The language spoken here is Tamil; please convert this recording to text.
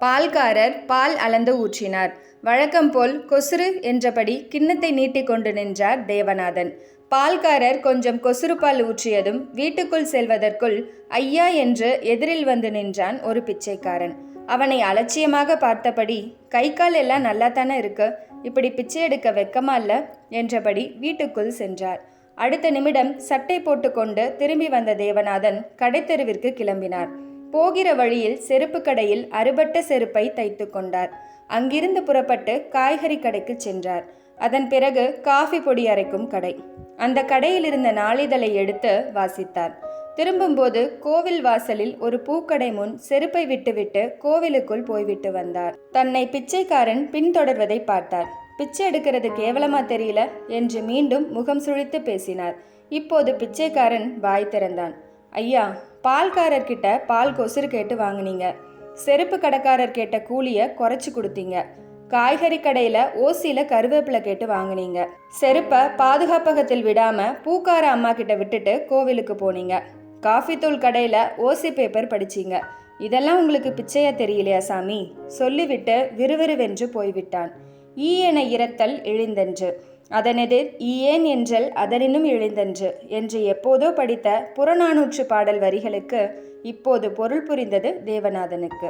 பால்காரர் பால் அளந்து ஊற்றினார். வழக்கம் போல் கொசுறு என்றபடி கிண்ணத்தை நீட்டிக்கொண்டு நின்றார் தேவநாதன். பால்காரர் கொஞ்சம் கொசுறு பால் ஊற்றியதும் வீட்டுக்குள் செல்வதற்குள் ஐயா என்று எதிரில் வந்து நின்றான் ஒரு பிச்சைக்காரன். அவனை அலட்சியமாக பார்த்தபடி கை கால் எல்லாம் நல்லா தானே இருக்கு? இப்படி பிச்சை எடுக்க வெக்கமா இல்ல? என்றபடி வீட்டுக்குள் சென்றார். அடுத்த நிமிடம் சட்டை போட்டுக்கொண்டு திரும்பி வந்த தேவநாதன் கடைத்தெருவிற்கு கிளம்பினார். போகிற வழியில் செருப்பு கடையில் அறுபட்ட செருப்பை தைத்து கொண்டார். அங்கிருந்து புறப்பட்டு காய்கறி கடைக்கு சென்றார். அதன் பிறகு காஃபி பொடி அரைக்கும் கடை. அந்த கடையில் இருந்த நாளிதழை எடுத்து வாசித்தார். திரும்பும்போது கோவில் வாசலில் ஒரு பூக்கடை முன் செருப்பை விட்டுவிட்டு கோவிலுக்குள் போய்விட்டு வந்தார். தன்னை பிச்சைக்காரன் பின்தொடர்வதை பார்த்தார். பிச்சை எடுக்கிறது கேவலமா தெரியல என்று மீண்டும் முகம் சுழித்து பேசினார். இப்போது பிச்சைக்காரன் வாய் திறந்தான். ஐயா பால்காரர்கிட்ட பால் கொசுறு கேட்டு வாங்குனீங்க. செருப்பு கடைக்காரர் கேட்ட கூலியை குறைச்சி கொடுத்தீங்க. காய்கறி கடையில் ஓசியில் கருவேப்பிலை கேட்டு வாங்குனீங்க. செருப்பை பாதுகாப்பகத்தில் விடாமல் பூக்கார அம்மா கிட்ட விட்டுட்டு கோவிலுக்கு போனீங்க. காஃபி தூள் கடையில் ஓசி பேப்பர் படிச்சீங்க. இதெல்லாம் உங்களுக்கு பிச்சையா தெரியலையா சாமி? சொல்லிவிட்டு விறுவிறுவென்று போய்விட்டான். ஈ என இரத்தல் இழிந்தென்று அதனெதிர் ஈயேன் என்றல் அதனினும் எழுந்தன்று என்று எப்போதோ படித்த புறநானூற்று பாடல் வரிகளுக்கு இப்போது பொருள் புரிந்தது தேவநாதனுக்கு.